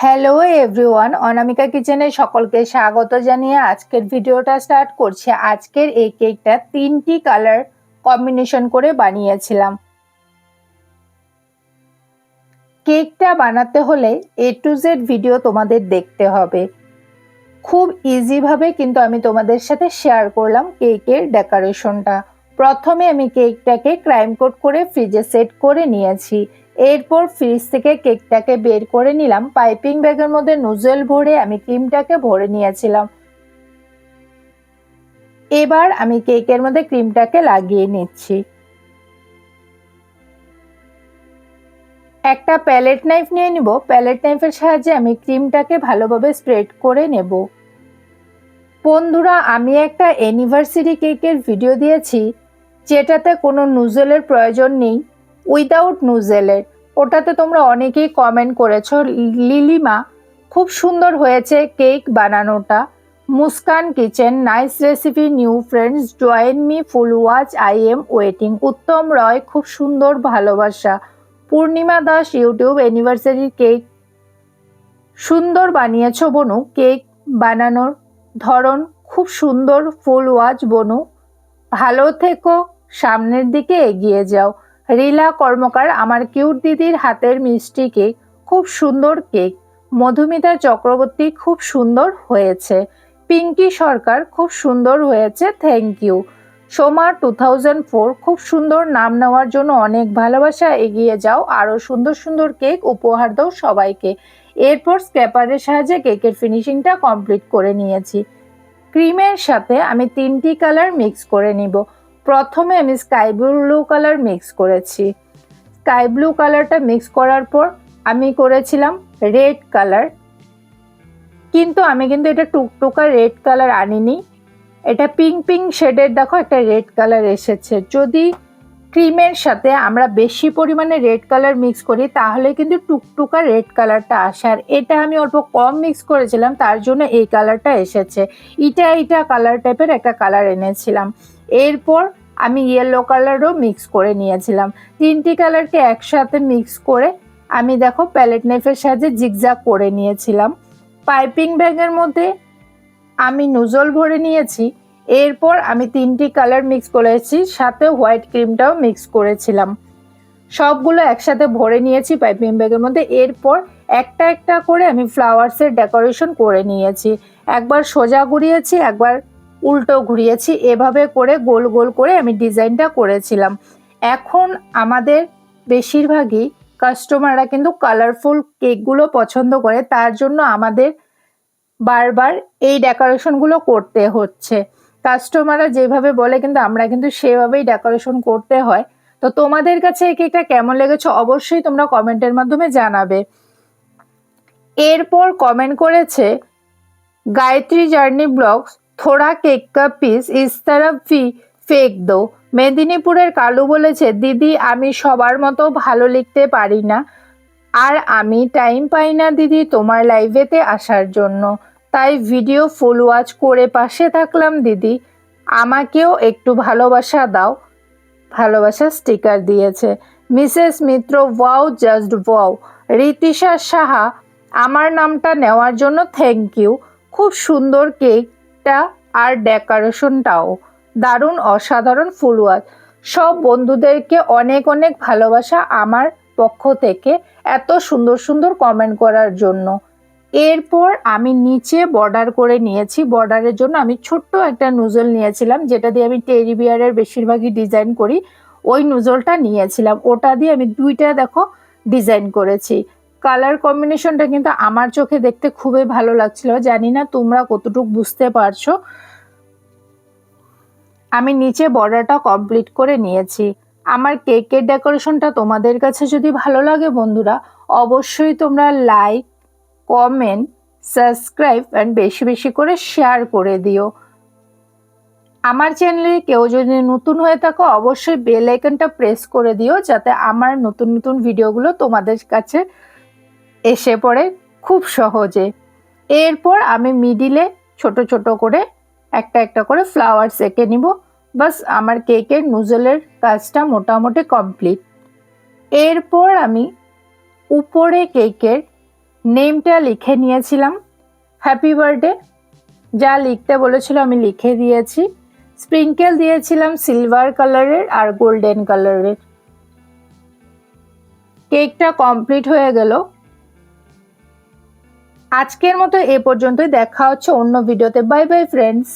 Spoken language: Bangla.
হ্যালো এভরিওয়ান অনামিকা কিচেনে সকলকে স্বাগত জানিয়ে আজকের ভিডিওটা স্টার্ট করছি। আজকের এই কেকটা তিনটি কালার কম্বিনেশন করে বানিয়েছিলাম। কেকটা বানাতে হলে এ টু জেড ভিডিও তোমাদের দেখতে হবে। খুব ইজিভাবে কিন্তু আমি তোমাদের সাথে শেয়ার করলাম কেকের ডেকোরেশনটা প্রথমে আমি কেকটাকে ক্রাইম কোট করে ফ্রিজে সেট করে নিয়েছি। এরপর ফ্রিজ থেকে কেকটাকে বের করে নিলাম। পাইপিং ব্যাগের মধ্যে নুজেল ভরে আমি ক্রিমটাকে ভরে নিয়েছিলাম। এবার আমি কেকের মধ্যে ক্রিমটাকে লাগিয়ে নিচ্ছি। একটা প্যালেট নাইফ নিয়ে নিব। প্যালেট নাইফের সাহায্যে আমি ক্রিমটাকে ভালোভাবে স্প্রেড করে নেব। বন্ধুরা, আমি একটা অ্যানিভার্সারি কেকের ভিডিও দিয়েছি। যেটাতে কোনো নুজেলের প্রয়োজন নেই। উইদাউট নুজেলের ওটাতে তোমরা অনেকেই কমেন্ট করেছ, লিলিমা, খুব সুন্দর হয়েছে কেক বানানোটা। Muskan kitchen nice recipe new friends join me full watch I am waiting Uttam Roy, খুব সুন্দর ভালোবাসা। Purnima Das, YouTube anniversary cake সুন্দর বানিয়েছো বনু কেক বানানোর ধরন খুব সুন্দর ফুল ওয়াচ বনু। ভালো থেকো, সামনের দিকে এগিয়ে যাও। রিলা কর্মকার আমার কিউট দিদির হাতের মিষ্টি কেক খুব সুন্দর কেক। মধুমিতা চক্রবর্তী খুব সুন্দর হয়েছে। পিঙ্কি সরকার খুব সুন্দর হয়েছে thank you Soma two thousand four খুব সুন্দর নাম নেওয়ার জন্য অনেক ভালোবাসা, এগিয়ে যাও আরও সুন্দর সুন্দর কেক উপহার দাও সবাইকে। এরপর স্ক্র্যাপারের সাহায্যে কেকের ফিনিশিংটা কমপ্লিট করে নিয়েছি। ক্রিমের সাথে আমি তিনটি কালার মিক্স করে নিব। প্রথমে আমি স্কাই ব্লু কালার মিক্স করেছি। স্কাই ব্লু কালারটা মিক্স করার পর আমি করেছিলাম রেড কালার কিন্তু আমি কিন্তু এটা টুকটুকা রেড কালার আনিনি। এটা পিঙ্ক পিঙ্ক শেডের দেখো একটা রেড কালার এসেছে। যদি ক্রিমের সাথে আমরা বেশি পরিমাণে রেড কালার মিক্স করি, তাহলে কিন্তু টুকটুকা রেড কালারটা আসে। আর এটা আমি অল্প কম মিক্স করেছিলাম, তার জন্য এই কালারটা এসেছে। ইটা ইটা কালার টাইপের একটা কালার এনেছিলাম। এরপর আমি ইয়েলো কালারও মিক্স করে নিয়েছিলাম। তিনটি কালারকে একসাথে মিক্স করে আমি দেখো প্যালেট নাইফের সাহায্যে জিগজাগ করে নিয়েছিলাম। পাইপিং ব্যাগের মধ্যে আমি নুজল ভরে নিয়েছি। এরপর আমি তিনটি কালার মিক্স করেছি, সাথে হোয়াইট ক্রিমটাও মিক্স করেছিলাম। সবগুলো একসাথে ভরে নিয়েছি পাইপিং ব্যাগের মধ্যে। এরপর একটা একটা করে আমি ফ্লাওয়ার্সের ডেকোরেশন করে নিয়েছি। একবার সোজা ঘুরিয়েছি, একবার উল্টো ঘুরিয়েছি। এভাবে করে গোল গোল করে আমি ডিজাইনটা করেছিলাম। এখন আমাদের বেশিরভাগই কাস্টমাররা কিন্তু কালারফুল কেকগুলো পছন্দ করে, তার জন্য আমাদের বারবার এই ডেকোরেশনগুলো করতে হচ্ছে। কাস্টমাররা যেভাবে বলে কিন্তু আমরা কিন্তু সেভাবেই ডেকোরেশন করতে হয়। তো তোমাদের কাছে এই কেকটা কেমন লেগেছে অবশ্যই তোমরা কমেন্টের মাধ্যমে জানাবে। এরপর কমেন্ট করেছে, গায়ত্রী জার্নি ব্লগস থোড়া কেক কা পিস ইস ফি ফেক দো মেদিনীপুরের কালু বলেছে, দিদি, আমি সবার মতো ভালো লিখতে পারি না। আর আমি টাইম পাই না দিদি তোমার লাইভেতে আসার জন্য। তাই ভিডিও ফুল ওয়াচ করে পাশে থাকলাম দিদি। আমাকেও একটু ভালোবাসা দাও। ভালোবাসা স্টিকার দিয়েছে। Mrs Mitra wow just wow Ritisha Saha, আমার নামটা নেওয়ার জন্য থ্যাংক ইউ খুব সুন্দর কেকটা আর ডেকোরেশনটাও। দারুণ অসাধারণ ফুলওয়াজ সব বন্ধুদেরকে অনেক অনেক ভালোবাসা আমার পক্ষ থেকে এত সুন্দর সুন্দর কমেন্ট করার জন্য। এরপর আমি নিচে বর্ডার করে নিয়েছি। বর্ডারের জন্য আমি ছোট্ট একটা নুজল নিয়েছিলাম, যেটা দিয়ে আমি টেরি বিয়ারের বেশিরভাগই ডিজাইন করি। ওই নুজলটা নিয়েছিলাম। ওটা দিয়ে আমি দুইটা, দেখো ডিজাইন করেছি। কালার কম্বিনেশনটা কিন্তু আমার চোখে দেখতে খুবই ভালো লাগছিল। জানি না তোমরা কতটুকু বুঝতে পারছ। আমি নিচে বর্ডারটা কমপ্লিট করে নিয়েছি। আমার কেকের ডেকোরেশনটা তোমাদের কাছে যদি ভালো লাগে বন্ধুরা, অবশ্যই তোমরা লাইক কমেন্ট সাবস্ক্রাইব অ্যান্ড বেশি বেশি করে শেয়ার করে দিও। আমার চ্যানেলে কেউ যদি নতুন হয়ে থাকো, অবশ্যই বেল আইকনটা প্রেস করে দিও, যাতে আমার নতুন নতুন ভিডিওগুলো তোমাদের কাছে এসে পড়ে খুব সহজে। এরপর আমি মিডিলে ছোট ছোট করে একটা একটা করে ফ্লাওয়ার এঁকে নিব। বাস আমার কেকের নুজলের কাজটা মোটামুটি কমপ্লিট। এরপর আমি উপরে কেকের নেমটা লিখে নিয়েছিলাম। হ্যাপি বার্থডে যা লিখতে বলেছিল আমি লিখে দিয়েছি। স্প্রিঙ্কেল দিয়েছিলাম সিলভার কালারের আর গোল্ডেন কালারের কেকটা কমপ্লিট হয়ে গেল। আজকের মতো এ পর্যন্তই। দেখা হচ্ছে অন্য ভিডিওতে বাই বাই ফ্রেন্ডস